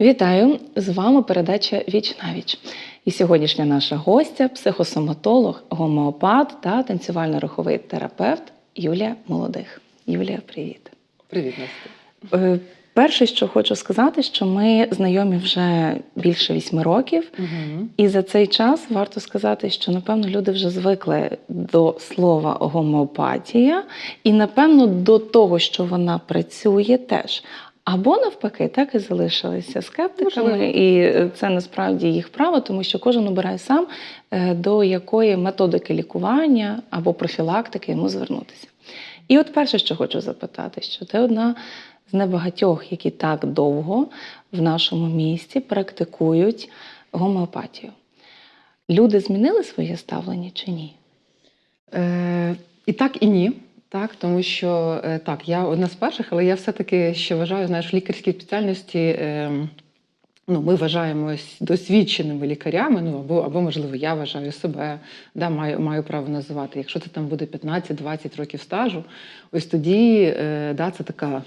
Вітаю! З вами передача Віч на віч. І сьогоднішня наша гостя психосоматолог, гомеопат та танцювально-руховий терапевт Юлія Молодих. Юлія, привіт. Привіт, Настя. Е, Перше, що хочу сказати, що ми знайомі вже більше вісьми років, Угу. і за цей час варто сказати, що напевно люди вже звикли до слова гомеопатія, і напевно до того, що вона працює, теж. Або навпаки, так і залишилися скептиками, Можливо. і це насправді їх право, тому що кожен обирає сам, е, до якої методики лікування або профілактики йому звернутися. І от перше, що хочу запитати, що ти одна з небагатьох, які так довго в нашому місті практикують гомеопатію. Люди змінили своє ставлення чи ні? Е, і так, і ні. Так, тому що е, так, я одна з перших, але я все-таки ще вважаю, знаєш, в лікарській спеціальності. Е, Ну, ми вважаємось досвідченими лікарями, ну або, або можливо, я вважаю себе, да, маю, маю право називати. Якщо це там буде 15-20 років стажу, ось тоді е, да, це така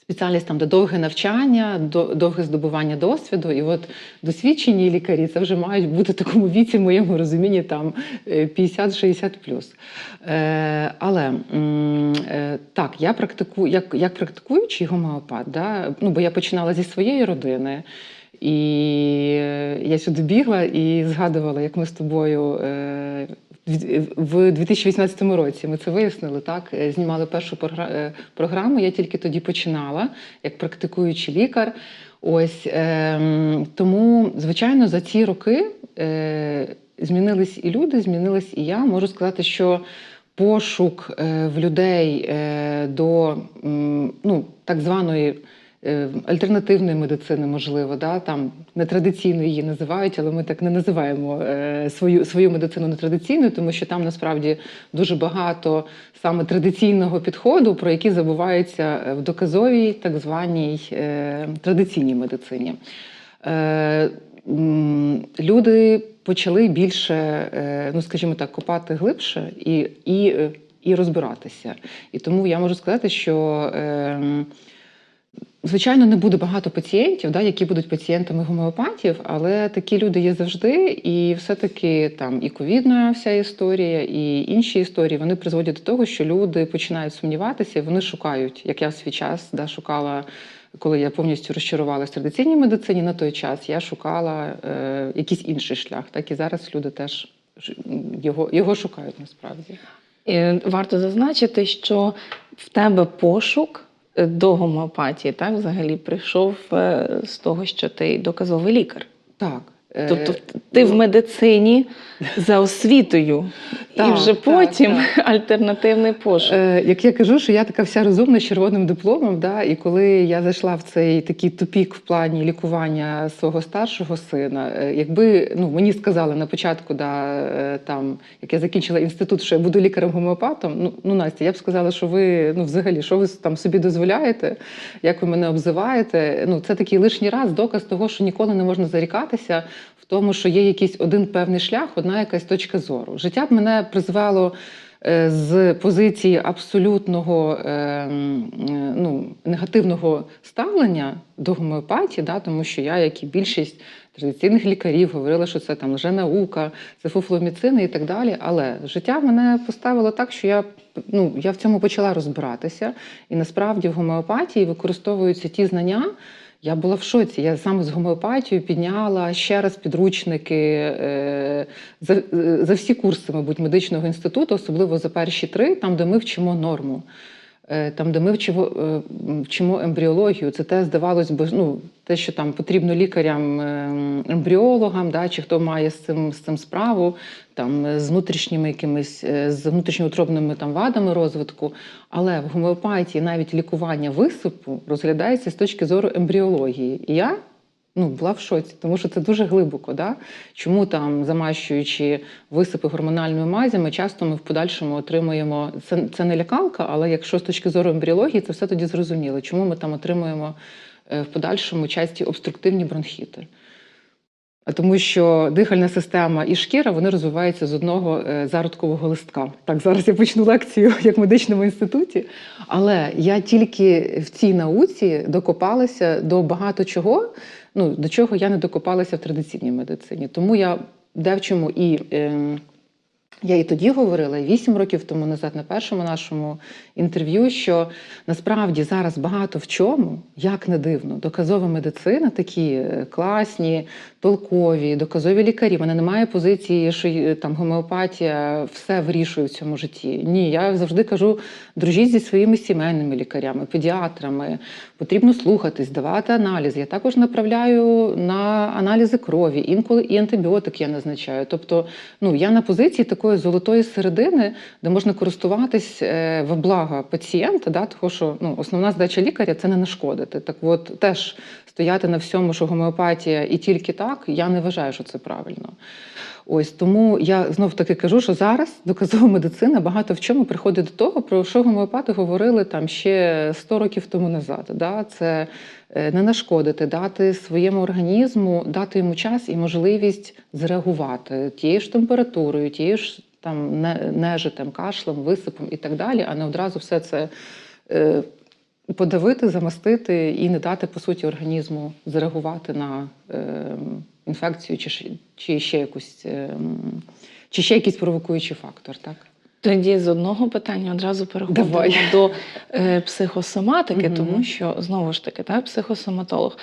спеціальність, там, де довге навчання, довге здобування досвіду. І от досвідчені лікарі це вже мають бути в такому віці, в моєму розумінні, там е, 50-60 плюс. Е, але е, так, я практикую, як, як практикуючий гомеопат, да, ну, бо я починала зі своєї родини. І е, я сюди бігла і згадувала, як ми з тобою е, в- в 2018 році ми це вияснили. Так Е, знімали першу е, програму. Я тільки тоді починала як практикуючий лікар. Ось ем, тому, звичайно, за ці роки е, змінились і люди, змінилась і я. Можу сказати, що пошук е, в людей е, до ну, так званої е, альтернативної медицини, можливо, да, там нетрадиційно її називають, але ми так не називаємо е, свою, свою медицину нетрадиційною, тому що там насправді дуже багато саме традиційного підходу, про які забуваються в доказовій так званій е, традиційній медицині. Е, люди почали більше, е, ну скажімо так, копати глибше і, і, е, і розбиратися. І тому я можу сказати, що. Звичайно, не буде багато пацієнтів, да, які будуть пацієнтами гомеопатів, але такі люди є завжди, і все-таки там і ковідна вся історія, і інші історії вони призводять до того, що люди починають сумніватися, вони шукають, як я в свій час да, шукала, коли я повністю розчарувалася в традиційній медицині на той час, я шукала е, якийсь інший шлях. Так і зараз люди теж його, його шукають насправді. І варто зазначити, що в тебе пошук е, до гомеопатії так, взагалі прийшов е, з того, що ти доказовий лікар. Так. Е, Тобто ти в медицині за освітою, і вже потім так. альтернативний пошук. Е, як я кажу, що я така вся розумна з червоним дипломом, да, і коли я зайшла в цей такий тупік в плані лікування свого старшого сина, е, якби ну, мені сказали на початку, да, там, як я закінчила інститут, що я буду лікарем-гомеопатом, ну, ну Настя, я б сказала, що ви ну, взагалі, що ви там собі дозволяєте, як ви мене обзиваєте. Ну, це такий лишній раз доказ того, що ніколи не можна зарікатися в тому, що є якийсь один певний шлях, одна якась точка зору. Життя б мене призвело е, з позиції абсолютного е, е, ну, негативного ставлення до гомеопатії, да, тому що я, як і більшість традиційних лікарів, говорила, що це там лженаука, це фуфломіцини і так далі. Але життя мене поставило так, що я, ну, я в цьому почала розбиратися. І насправді в гомеопатії використовуються ті знання. Я була в шоці. Я саме з гомеопатією підняла ще раз підручники е, за, е, за всі курси, мабуть, медичного інституту, особливо за перші три, там, де ми вчимо норму. Е, Там, де ми вчимо, вчимо ембріологію, це те здавалось би, ну, те, що там потрібно лікарям, е, ембріологам, да, чи хто має з цим, з цим справу, там, е, з внутрішніми якимись, е, з внутрішньоутробними там, вадами розвитку. Але в гомеопатії навіть лікування висипу розглядається з точки зору ембріології. І я ну, була в шоці, тому що це дуже глибоко. Да? Чому там, замащуючи висипи гормональними мазями, часто ми в подальшому отримуємо це, це не лякалка, але якщо з точки зору ембріології, це все тоді зрозуміло, чому ми там отримуємо в подальшому часті обструктивні бронхіти. Тому що дихальна система і шкіра вони розвиваються з одного е, зародкового листка. Так, зараз я почну лекцію як в медичному інституті. Але я тільки в цій науці докопалася до багато чого, ну до чого я не докопалася в традиційній медицині. Тому я де в і. Е, я і тоді говорила, і вісім років тому назад, на першому нашому інтерв'ю, що насправді зараз багато в чому, як не дивно, доказова медицина, такі е, класні, толкові, доказові лікарі. Вона не має позиції, що е, там гомеопатія все вирішує в цьому житті. Ні, я завжди кажу: дружіть зі своїми сімейними лікарями, педіатрами. Потрібно слухатись, давати аналізи. Я також направляю на аналізи крові, інколи і антибіотики я назначаю. Тобто, ну я на позиції такої золотої середини, де можна користуватись в благо пацієнта, да, тому що ну, основна задача лікаря це не нашкодити. Так от теж стояти на всьому, що гомеопатія і тільки так, я не вважаю, що це правильно. Ось тому я знов таки кажу, що зараз доказова медицина багато в чому приходить до того, про що гомеопати говорили там ще 100 років тому назад. Да? Це е, не нашкодити, дати своєму організму, дати йому час і можливість зреагувати тією ж температурою, тією ж там не- нежитем, кашлем, висипом і так далі, а не одразу все це. е, Подавити, замастити і не дати по суті організму зреагувати на е, інфекцію чи, чи ще якусь е, чи ще якийсь провокуючий фактор, так? Тоді з одного питання одразу переходимо Давай. до е, психосоматики, Мгм. тому що знову ж таки, так, психосоматолог.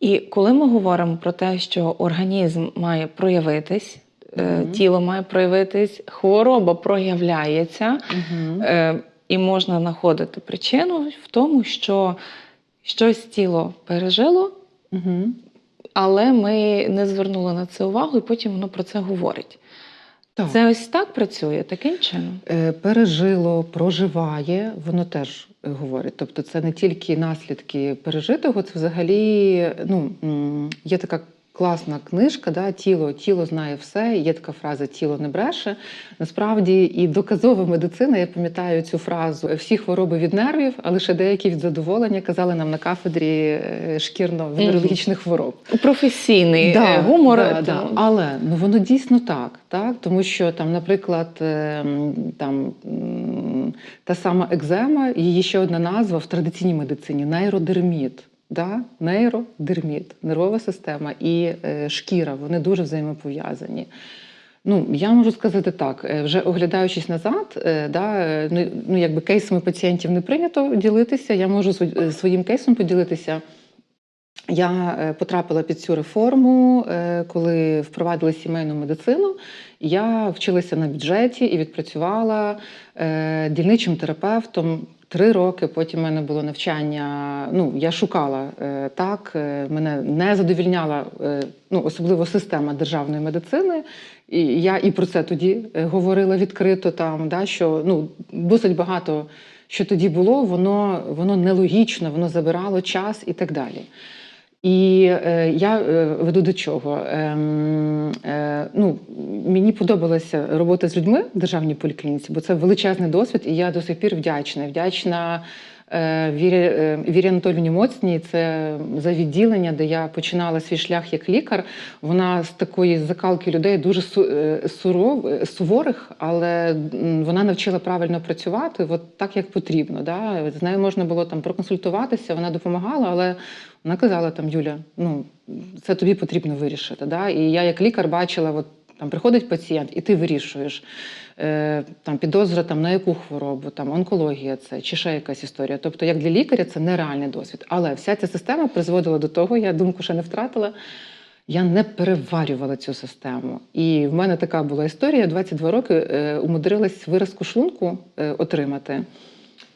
І коли ми говоримо про те, що організм має проявитись, е, Мгм. тіло має проявитись, хвороба проявляється, Угу. е, і можна знаходити причину в тому, що щось тіло пережило, Угу. Але ми не звернули на це увагу, і потім воно про це говорить. Так. Це ось так працює, таким чином. Е, Пережило, проживає, воно теж говорить. Тобто це не тільки наслідки пережитого, це взагалі ну, є така класна книжка, да, тіло, тіло знає все. Є така фраза тіло не бреше. Насправді і доказова медицина, я пам'ятаю цю фразу всі хвороби від нервів, а лише деякі від задоволення казали нам на кафедрі е, шкірно-венерологічних хвороб. Професійний е, гумор. Да, да. Але ну воно дійсно так, так, тому що там, наприклад, е, там та сама екзема, її ще одна назва в традиційній медицині нейродерміт. Да? Нейродерміт, нервова система і е, шкіра, вони дуже взаємопов'язані. Ну, я можу сказати так, е, вже оглядаючись назад, е, да, ну, ну якби кейсами пацієнтів не прийнято ділитися. Я можу сво- своїм кейсом поділитися. Я потрапила під цю реформу, коли впровадили сімейну медицину. Я вчилася на бюджеті і відпрацювала дільничим терапевтом три роки. Потім в мене було навчання. Ну, я шукала е, так, е, мене не задовільняла е, ну, особливо система державної медицини. І я і про це тоді говорила відкрито, там, да, що ну, досить багато, що тоді було, воно, воно нелогічно, воно забирало час і так далі. І е, я е, веду до чого. Е, е, ну, мені подобалася робота з людьми в державній поліклініці, бо це величезний досвід, і я до сих пір вдячна. Вдячна Вірі, е, Вірі Анатолівні Моцній. Це за відділення, де я починала свій шлях як лікар. Вона з такої закалки людей дуже е, суров, е, суворих, але вона навчила правильно працювати, от так як потрібно. Да? З нею можна було там проконсультуватися, вона допомагала, але вона казала там, Юля, ну це тобі потрібно вирішити. Да? І я як лікар бачила, от там приходить пацієнт, і ти вирішуєш е, там підозра там на яку хворобу, там онкологія, це чи ще якась історія. Тобто, як для лікаря, це нереальний досвід. Але вся ця система призводила до того, я думку ще не втратила. Я не переварювала цю систему. І в мене така була історія: 22 роки е, умудрилась виразку шлунку е, отримати.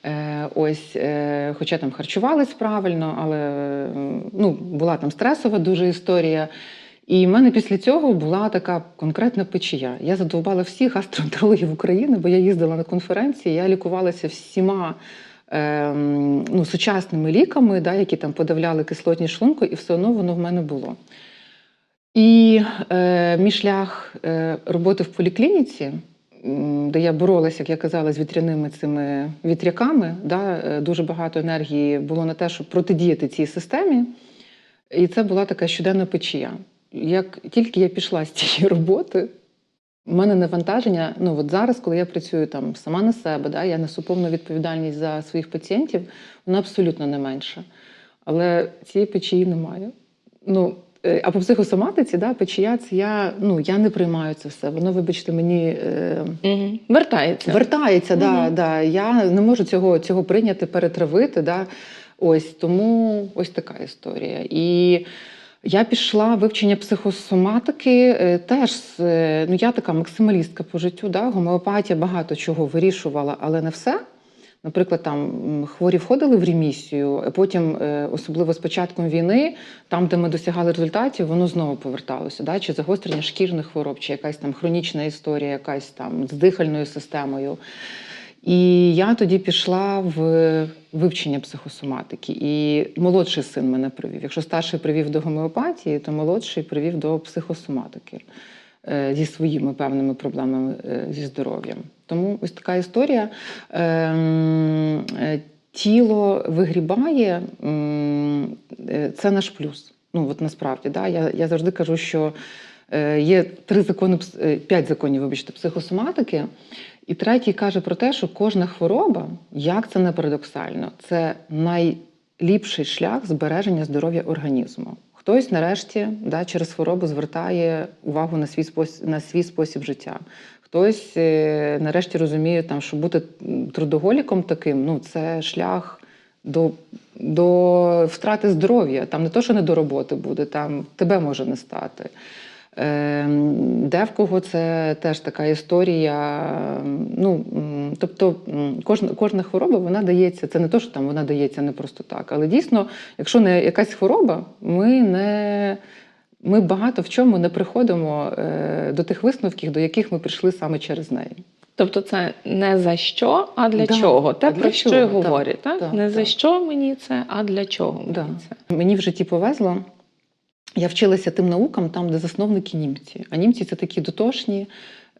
Е, ось, е, хоча там харчувались правильно, але е, ну, була там стресова дуже історія. І в мене після цього була така конкретна печія. Я задовбала всіх гастроентерологів України, бо я їздила на конференції, я лікувалася всіма ем, ну, сучасними ліками, да, які там подавляли кислотність шлунку, і все одно воно в мене було. І е, мій шлях е, роботи в поліклініці, де я боролася, як я казала, з вітряними цими вітряками, да, е, дуже багато енергії було на те, щоб протидіяти цій системі. І це була така щоденна печія. Як тільки я пішла з цієї роботи, у мене навантаження, ну от зараз, коли я працюю там сама на себе, да, я несу повну відповідальність за своїх пацієнтів, вона абсолютно не менша. Але цієї печії немає. Ну, е, а по психосоматиці, да, печія, це я, ну, я не приймаю це все. Воно, вибачте, мені е, Угу. Вертається. вертається. Да, Мгм. да. Я не можу цього, цього прийняти, перетравити. Да. Ось тому ось така історія. І я пішла вивчення психосоматики е, теж. е, Ну, я така максималістка по життю. Да? Гомеопатія багато чого вирішувала, але не все. Наприклад, там хворі входили в ремісію, а потім, е, особливо з початком війни, там, де ми досягали результатів, воно знову поверталося. Да? Чи загострення шкірних хвороб, чи якась там хронічна історія, якась там з дихальною системою. І я тоді пішла в вивчення психосоматики. І молодший син мене привів. Якщо старший привів до гомеопатії, то молодший привів до психосоматики е, зі своїми певними проблемами е, зі здоров'ям. Тому ось така історія. Ем, е, Тіло вигрібає, це наш плюс. Ну, от насправді, да? я, я завжди кажу, що є три закони, е, п'ять законів, вибачте, психосоматики. І третій каже про те, що кожна хвороба, як це не парадоксально, це найліпший шлях збереження здоров'я організму. Хтось нарешті да, через хворобу звертає увагу на свій спосіб, на свій спосіб життя. Хтось е, нарешті розуміє, там, що бути трудоголіком таким ну, це шлях до, до втрати здоров'я. Там не то, що не до роботи буде, там тебе може не стати. Ем, Де в кого це теж така історія. Ну, тобто кожна, кожна хвороба вона дається. Це не то, що там вона дається не просто так. Але дійсно, якщо не якась хвороба, ми не. Ми багато в чому не приходимо е, до тих висновків, до яких ми прийшли саме через неї. Тобто це не за що, а для Да, чого. Те, для про що я так, говорю. Так? так, не за що мені це, а для чого Да. мені це. Мені в житті повезло. Я вчилася тим наукам, там, де засновники німці. А німці це такі дотошні,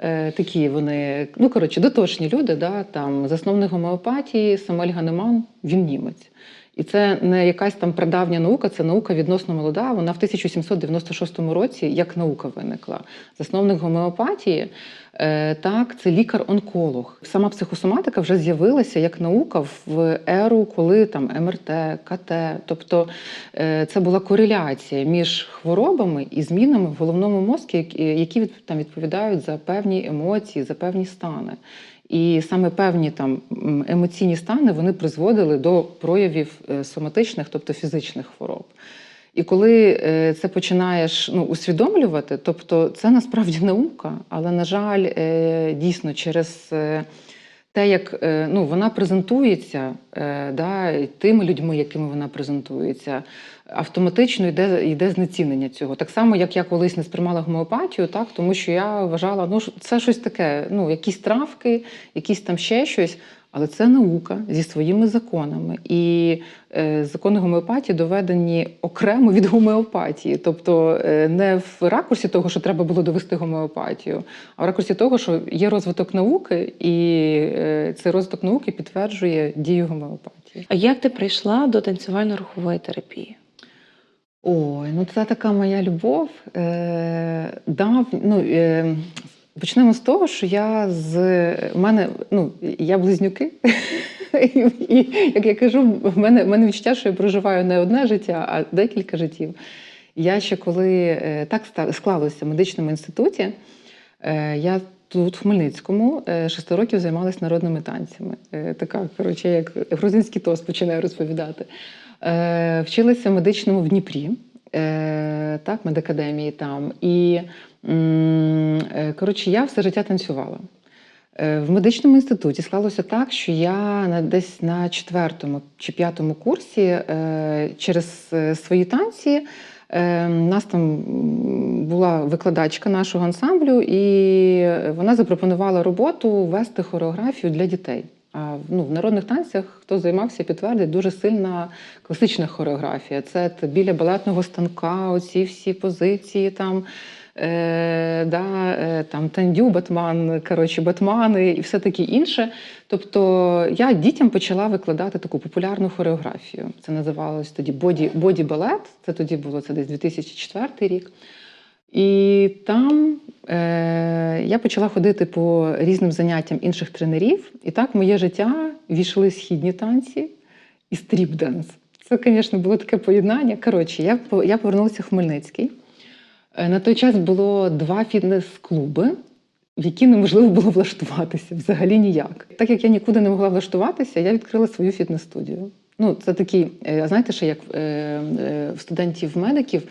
е, такі вони, ну коротше, дотошні люди. Да? Там засновник гомеопатії Самель Ганеман, він німець. І це не якась там прадавня наука, це наука відносно молода. Вона в 1796 році як наука виникла. Засновник гомеопатії, е, так, це лікар-онколог. Сама психосоматика вже з'явилася як наука в еру, коли там МРТ, КТ. Тобто е, це була кореляція між хворобами і змінами в головному мозку, які там відповідають за певні емоції, за певні стани. І саме певні там емоційні стани вони призводили до проявів е, соматичних, тобто фізичних хвороб. І коли е, це починаєш ну, усвідомлювати, тобто це насправді наука, але, на жаль, е, дійсно через те, як е, ну, вона презентується е, да, тими людьми, якими вона презентується, автоматично йде, йде знецінення цього. Так само, як я колись не сприймала гомеопатію, так, тому що я вважала, ну, це щось таке, ну, якісь травки, якісь там ще щось. Але це наука зі своїми законами. І е, закони гомеопатії доведені окремо від гомеопатії. Тобто е, не в ракурсі того, що треба було довести гомеопатію, а в ракурсі того, що є розвиток науки, і е, цей розвиток науки підтверджує дію гомеопатії. А як ти прийшла до танцювально-рухової терапії? Ой, ну це така моя любов. Е, дав, ну, е, почнемо з того, що я з в мене, ну, я близнюки. І, як я кажу, в мене, в мене відчуття, що я проживаю не одне життя, а декілька життів. Я ще коли е, так склалося в медичному інституті, е, я тут, в Хмельницькому, е, шести років займалася народними танцями. Така, коротше, як грузинський тост починаю розповідати. Вчилася в медичному в Дніпрі, так, медакадемії там. І е, коротше, я все життя танцювала. Е, В медичному інституті склалося так, що я десь на четвертому чи п'ятому курсі е, через е, свої танці. е, У нас там була викладачка нашого ансамблю, і вона запропонувала роботу вести хореографію для дітей. Ну, в народних танцях, хто займався, підтвердить, дуже сильна класична хореографія. Це біля балетного станка, оці всі позиції там. Е, да, е, там тандю, батман, коротше, батмани і все таке інше. Тобто я дітям почала викладати таку популярну хореографію. Це називалось тоді боді, боді балет. Це тоді було це десь 2004 рік. І там е, я почала ходити по різним заняттям інших тренерів, і так в моє життя війшли східні танці і стріп-денс. Це, звісно, було таке поєднання. Коротше, я, я повернулася в Хмельницький. Е, На той час було два фітнес-клуби, в які неможливо було влаштуватися взагалі ніяк. Так як я нікуди не могла влаштуватися, я відкрила свою фітнес-студію. Ну, це такий, е, знаєте, що як е, в студентів-медиків,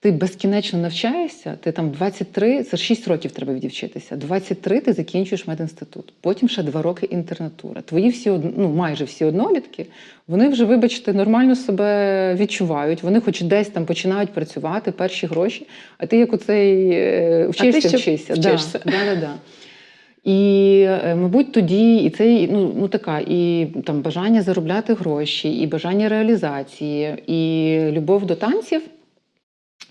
ти безкінечно навчаєшся, ти там 23, це 6 років треба відівчитися. 23 ти закінчуєш медінститут, потім ще 2 роки інтернатура. Твої всі ну, майже всі однолітки, вони вже, вибачте, нормально себе відчувають. Вони хоч десь там починають працювати, перші гроші, а ти як оцей е, вчишся, вчишся. вчишся. Да, да, да, да. І, е, мабуть, тоді і це ну, ну така, і там бажання заробляти гроші, і бажання реалізації, і любов до танців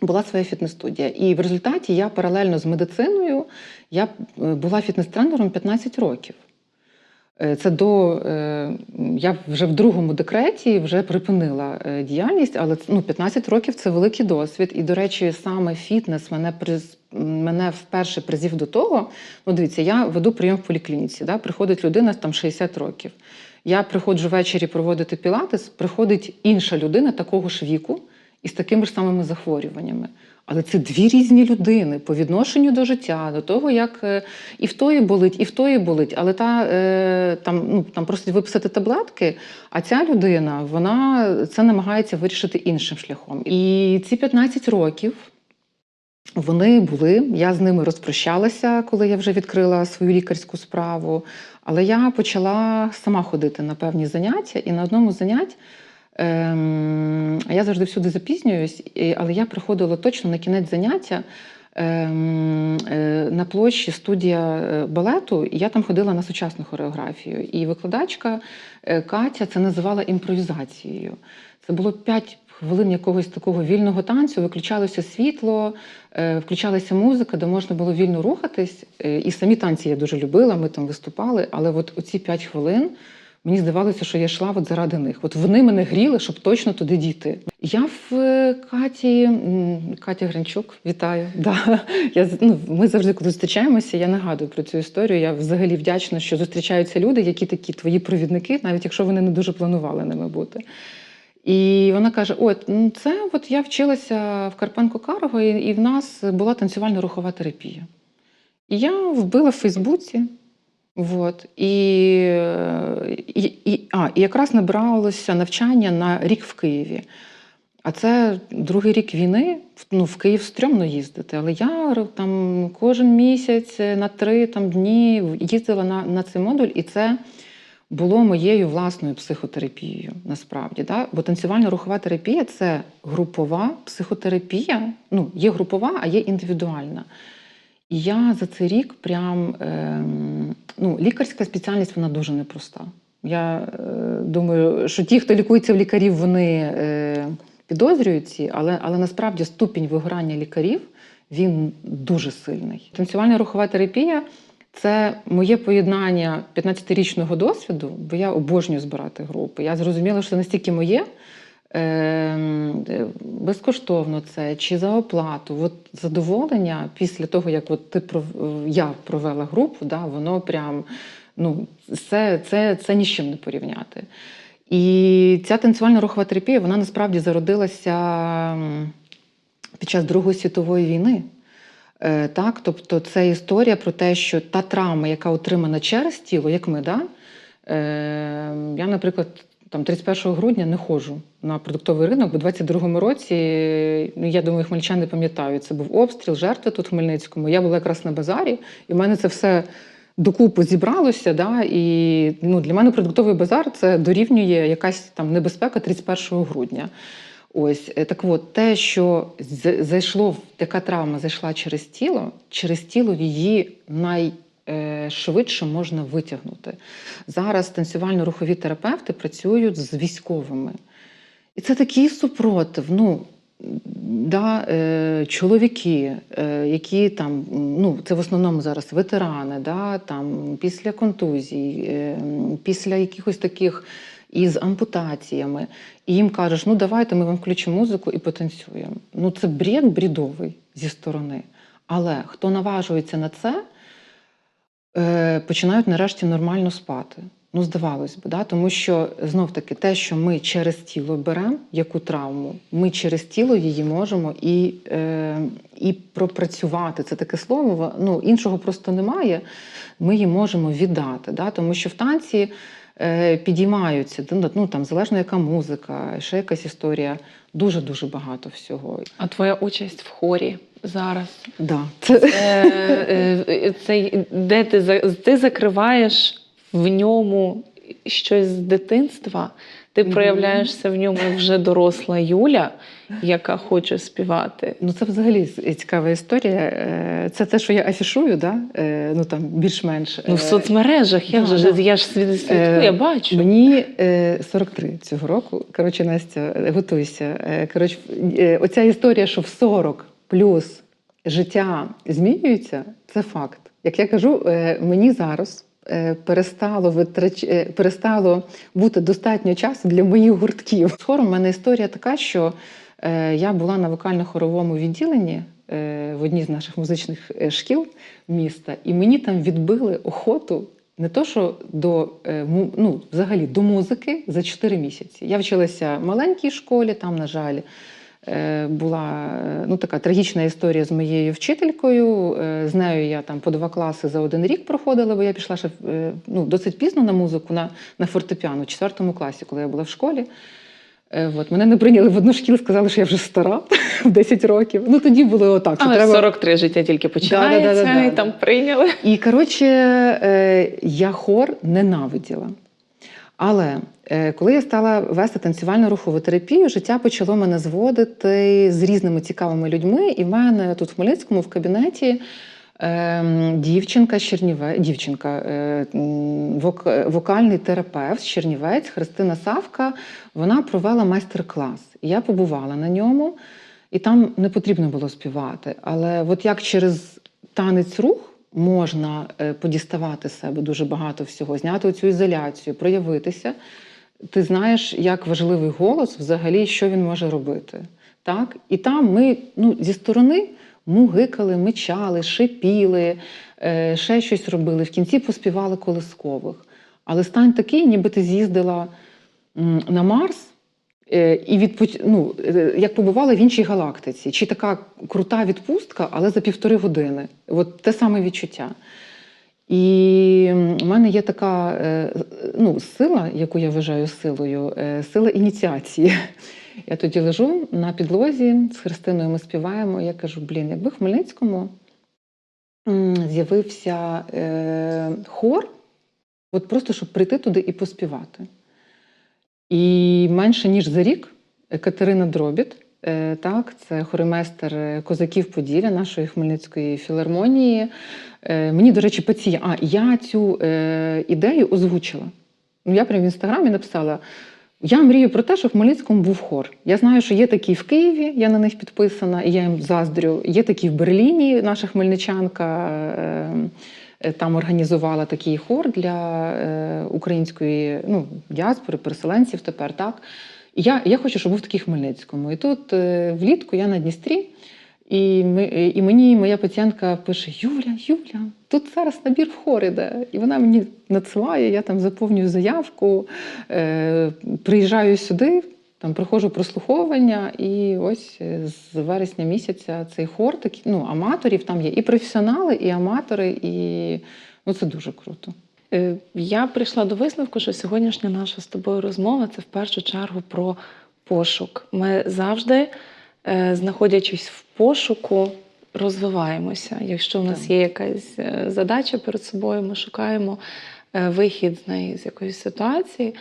була своя фітнес-студія. І в результаті я паралельно з медициною я е, була фітнес-тренером 15 років. Е, Це до е, я вже в другому декреті вже припинила діяльність, але ну, 15 років це великий досвід. І, до речі, саме фітнес мене приз, мене вперше призвів до того. Ну, дивіться, я веду прийом в поліклініці. Да? Приходить людина там 60 років. Я приходжу ввечері проводити пілатес, приходить інша людина такого ж віку і з такими ж самими захворюваннями. Але це дві різні людини по відношенню до життя, до того, як е, і в тої болить, і в тої болить. Але та е, там, ну, там просить виписати таблетки, а ця людина вона це намагається вирішити іншим шляхом. І ці 15 років вони були. Я з ними розпрощалася, коли я вже відкрила свою лікарську справу. Але я почала сама ходити на певні заняття, і на одному занять. Ем, я завжди всюди запізнююсь, але я приходила точно на кінець заняття ем, е, на площі студія е, балету, і я там ходила на сучасну хореографію. І викладачка е, Катя це називала імпровізацією. Це було 5 хвилин якогось такого вільного танцю, виключалося світло, включалася музика, де можна було вільно рухатись. І самі танці я дуже любила, ми там виступали. Але от оці 5 хвилин мені здавалося, що я йшла от заради них. От вони мене гріли, щоб точно туди дійти. Я в е, Каті, Катя Гринчук, вітаю. Да. Я, ну, ми завжди, коли зустрічаємося, я нагадую про цю історію. Я взагалі вдячна, що зустрічаються люди, які такі твої провідники, навіть якщо вони не дуже планували ними бути. І вона каже: От це от я вчилася в Карпенко Карого, і, і в нас була танцювальна рухова терапія. І я вбила в Фейсбуці. От, і, і, і, а, і якраз набралося навчання на рік в Києві. А це другий рік війни. Ну, в Київ стрьомно їздити. Але я там кожен місяць е, на три там, дні їздила на, на цей модуль, і це було моєю власною психотерапією, насправді. Да? Бо танцювальна рухова терапія це групова психотерапія. Ну, є групова, а є індивідуальна. І я за цей рік прям ем, ну, лікарська спеціальність вона дуже непроста. Я е, думаю, що ті, хто лікується в лікарів, вони е, підозрюють але, але насправді ступінь вигорання лікарів він дуже сильний. Танцювальна рухова терапія це моє поєднання 15-річного досвіду, бо я обожнюю збирати групи. Я зрозуміла, що це настільки моє. Ем, е, Безкоштовно це чи за оплату. От задоволення після того, як от ти я провела групу, да, воно прям ну, це, це, це ні з чим не порівняти. І ця танцювальна рухова терапія вона насправді зародилася під час Другої світової війни. Е, Так, тобто це історія про те, що та травма, яка отримана через тіло, як ми, да? е, я, наприклад, там 31 грудня не ходжу на продуктовий ринок, бо в 22-му році, ну я думаю, хмельничани пам'ятають, це був обстріл, жертви тут в Хмельницькому. Я була якраз на базарі, і в мене це все докупи зібралося. Да? І ну, для мене продуктовий базар це дорівнює якась там небезпека 31 грудня. Ось е, так от, те, що зайшло, в- така травма зайшла через тіло, через тіло її найшвидше можна витягнути. Зараз танцювально-рухові терапевти працюють з військовими. І це такий супротив. Ну, да, е, чоловіки, е, які там, ну, це в основному зараз ветерани, да, там, після контузій, е, після якихось таких із ампутаціями. І їм кажеш, ну давайте ми вам включимо музику і потанцюємо. Ну це бред брідовий зі сторони. Але хто наважується на це, е, починають нарешті нормально спати. Ну, здавалось би, да? тому що знов таки те, що ми через тіло беремо, яку травму, ми через тіло її можемо і, е, і пропрацювати. Це таке слово, ну, іншого просто немає. Ми її можемо віддати. Да? Тому що в танці е, підіймаються, ну, там, залежно яка музика, ще якась історія, дуже-дуже багато всього. А твоя участь в хорі зараз? Да. Це, Е, е, Це де ти ти закриваєш в ньому щось з дитинства? Ти проявляєшся в ньому вже доросла Юля, яка хоче співати. Ну, це взагалі цікава історія. Е, Це те, що я афішую, да? е, ну там більш-менш. Ну, в Е, соцмережах, да, ж да. я ж свід- слідкую, Е, я бачу. Мені е, 43 цього року. Коротше, Настя, готуйся. Коротше, оця історія, що в 40 плюс життя змінюється, це факт. Як я кажу, мені зараз. Перестало витрач... перестало бути достатньо часу для моїх гуртків. З хором в мене історія така, що я була на вокально-хоровому відділенні е, в одній з наших музичних е, шкіл міста, і мені там відбили охоту не то, що до е, ну, взагалі до музики за 4 місяці. Я вчилася в маленькій школі, там, на жаль, е, була е, ну, така трагічна історія з моєю вчителькою. Е, З нею я там по два класи за один рік проходила, бо я пішла ще е, ну, досить пізно на музику, на, на фортепіано, в четвертому класі, коли я була в школі. Е, От, мене не прийняли в одну шкілу, сказали, що я вже стара в 10 років. Ну тоді було отак. Але треба... 43 життя тільки починається, Да-да-да-да-да. і там прийняли. І коротше, е, я хор ненавиділа. Але е, коли я стала вести танцювальну рухову терапію, життя почало мене зводити з різними цікавими людьми. І в мене тут в Хмельницькому в кабінеті дівчинка з Черніве, дівчинка, е, вок- вокальний терапевт Чернівець Христина Савка. Вона провела майстер-клас. Я побувала на ньому, і там не потрібно було співати. Але от як через танець рух можна е, подіставати себе дуже багато всього, зняти цю ізоляцію, проявитися. Ти знаєш, як важливий голос взагалі, що він може робити. Так? І там ми ну, зі сторони мугикали, мичали, шипіли, е, ще щось робили. В кінці поспівали колискових. Але стань такий, ніби ти з'їздила на Марс. е, І відпоч... ну, е, як побувала в іншій галактиці, чи така крута відпустка, але за півтори години. От те саме відчуття. І у мене є така ну, сила, яку я вважаю силою, сила ініціації. Я тоді лежу на підлозі з Христиною. Ми співаємо. Я кажу: блін, якби в Хмельницькому з'явився е, хор, от просто щоб прийти туди і поспівати. І менше ніж за рік Катерина Дробіт, е, так, це хоримейстер е, козаків Поділля нашої Хмельницької філармонії. Е, Мені, до речі, пацієнт. А я цю ідею озвучила. Ну, я прямо в інстаграмі написала. Я мрію про те, що в Хмельницькому був хор. Я знаю, що є такі в Києві, я на них підписана, і я їм заздрю. Є такі в Берліні, наша хмельничанка е, е, там організувала такий хор для е, української ну, діаспори, переселенців тепер. так. Я, я хочу, щоб був такий в Хмельницькому. І тут влітку я на Дністрі, і, ми, і мені моя пацієнтка пише: Юля, Юля, тут зараз набір в хор іде. І вона мені надсилає, я там заповнюю заявку, е, приїжджаю сюди, там проходжу прослуховування, і ось е, з вересня місяця цей хор такий, ну, аматорів там є і професіонали, і аматори, і ну, це дуже круто. Е, Я прийшла до висновку, що сьогоднішня наша з тобою розмова це в першу чергу про пошук. Ми завжди, е, знаходячись в пошуку, розвиваємося. Якщо в нас є якась е, задача перед собою, ми шукаємо е, вихід з неї з якоїсь ситуації.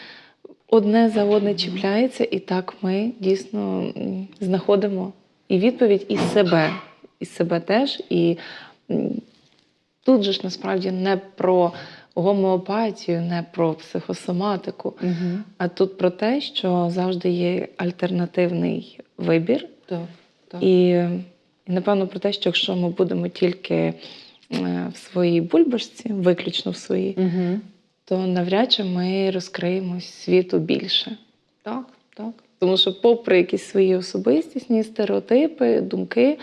Одне за одне чіпляється, і так ми дійсно знаходимо і відповідь, і себе, і себе теж. І тут же ж насправді не про гомеопатію, не про психосоматику, Угу. а тут про те, що завжди є альтернативний вибір. Так, так. І, і напевно про те, що якщо ми будемо тільки е, в своїй бульбашці, виключно в своїй, Угу. то навряд чи ми розкриємось світу більше. так, так. Тому що, попри якісь свої особистісні стереотипи, думки,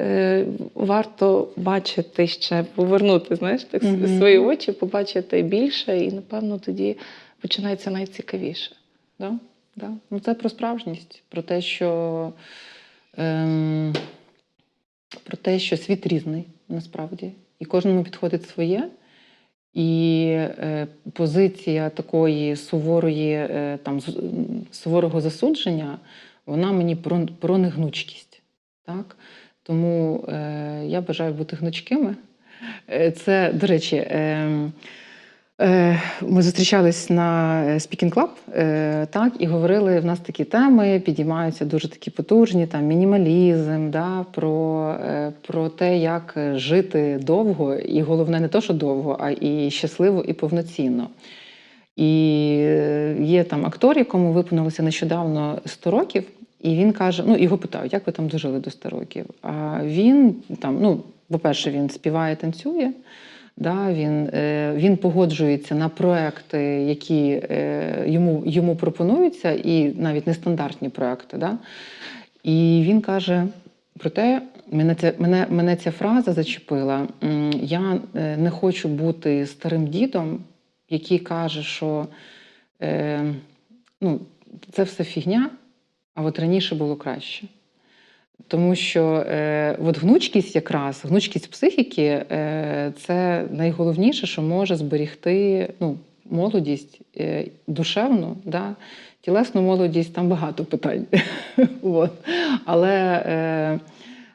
е, варто бачити ще, повернути знаєш, так, Мгм. свої очі, побачити більше, і напевно тоді починається найцікавіше. Да, да. Ну, це про справжність, про те, що, ем, про те, що світ різний насправді. І кожному підходить своє. І е, позиція такої суворої, е, там, суворого засудження, вона мені про, про негнучкість. Так? Тому е, я бажаю бути гнучкими. Е, Це, до речі, е, Ми зустрічались на е, Speaking Club, е, так, і говорили, в нас такі теми підіймаються дуже такі потужні, там мінімалізм, да, про, е, про те, як е, жити довго, і головне не то, що довго, а і щасливо і повноцінно. І е, є там актор, якому виповнилося нещодавно 100 років, і він каже: ну його питають, як ви там дожили до 100 років? А він там, ну, по-перше, він співає, танцює. Да, він, е, він погоджується на проекти, які е, йому, йому пропонуються, і навіть нестандартні проекти. Да? І він каже: проте мене, ця, мене, мене ця фраза зачепила. Я е, не хочу бути старим дідом, який каже, що ну, це все фігня, а от раніше було краще. Тому що е, от гнучкість якраз, гнучкість психіки е, це найголовніше, що може зберігти ну, молодість е, душевну, да? тілесну молодість там багато питань. Але е,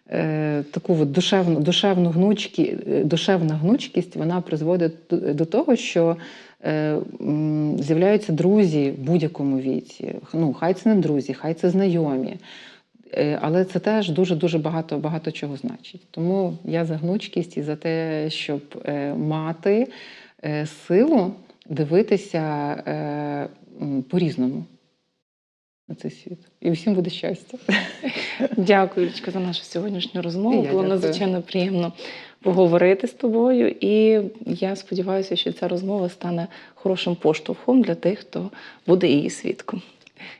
е, таку душевну, душевна гнучкість вона призводить до, до того, що е, з'являються друзі в будь-якому віці. Ну, хай це не друзі, хай це знайомі. Е, Але це теж дуже дуже багато багато чого значить. Тому я за гнучкість і за те, щоб е, мати е, силу дивитися по-різному на цей світ. І всім буде щастя. Дякую, Юлічка, за нашу сьогоднішню розмову. Я Було дякую. надзвичайно приємно поговорити з тобою. І я сподіваюся, що ця розмова стане хорошим поштовхом для тих, хто буде її свідком.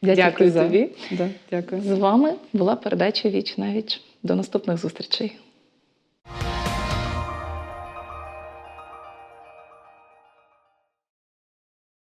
Дякую за. тобі. Да, дякую. З вами була передача Віч на віч. До наступних зустрічей.